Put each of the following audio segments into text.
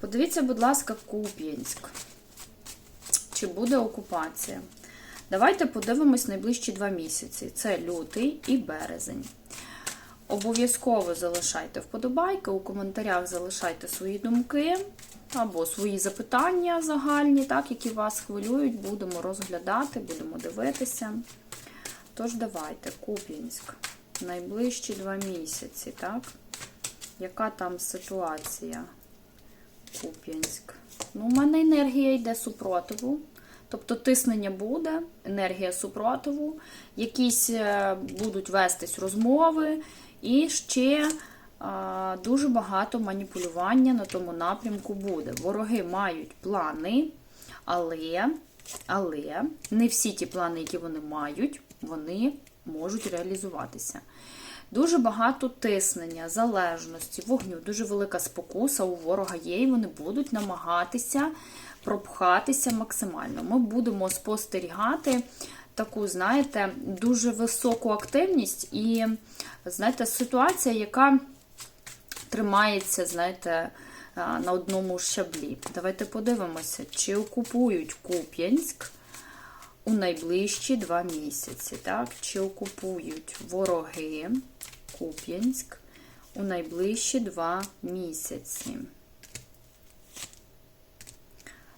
Подивіться, будь ласка, Куп'янськ. Чи буде окупація? Давайте подивимось найближчі два місяці. Це лютий і березень. Обов'язково залишайте вподобайки, у коментарях залишайте свої думки або свої запитання загальні, так, які вас хвилюють. Будемо розглядати, будемо дивитися. Тож, давайте, Куп'янськ. Найближчі два місяці, так? Яка там ситуація? Куп'янськ. Ну, у мене енергія йде супротиву. Тобто тиснення буде, енергія супротиву, якісь е, будуть вестись розмови, і ще а, дуже багато маніпулювання на тому напрямку буде. Вороги мають плани, але, але не всі ті плани, які вони мають, вони можуть реалізуватися. Дуже багато тиснення, залежності, вогню, дуже велика спокуса у ворога є, і вони будуть намагатися пропхатися максимально. Ми будемо спостерігати таку, знаєте, дуже високу активність і, знаєте, ситуація, яка тримається, знаєте, на одному щаблі. Давайте подивимося, чи окупують Куп'янськ у найближчі два місяці, так? Чи окупують вороги Куп'янськ у найближчі два місяці.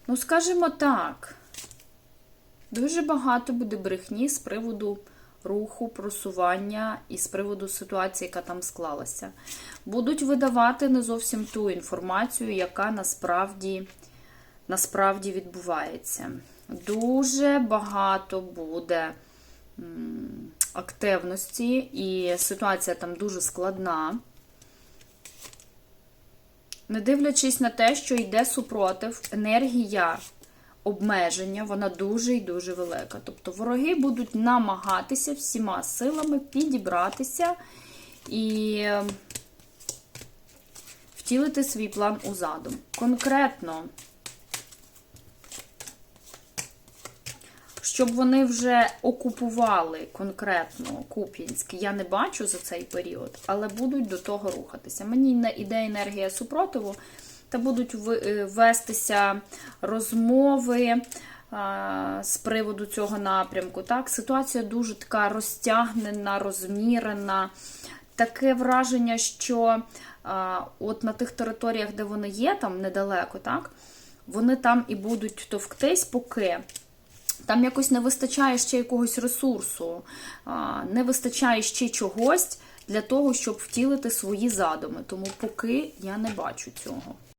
Ну, скажімо так, дуже багато буде брехні з приводу руху, просування і з приводу ситуації, яка там склалася. Будуть видавати не зовсім ту інформацію, яка насправді, насправді відбувається. Дуже багато буде активності, і ситуація там дуже складна. Не дивлячись на те, що йде супротив, енергія обмеження, вона дуже і дуже велика. Тобто вороги будуть намагатися всіма силами підібратися і втілити свій план у задум. Конкретно, щоб вони вже окупували конкретно Куп'янськ, я не бачу за цей період, але будуть до того рухатися. Мені іде енергія супротиву, та будуть вестися розмови з приводу цього напрямку. Так, Ситуація дуже така розтягнена, розмірена. Таке враження, що от на тих територіях, де вони є, там недалеко, так, вони там і будуть товктись, поки. Там якось не вистачає ще якогось ресурсу, не вистачає ще чогось для того, щоб втілити свої задуми. Тому поки я не бачу цього.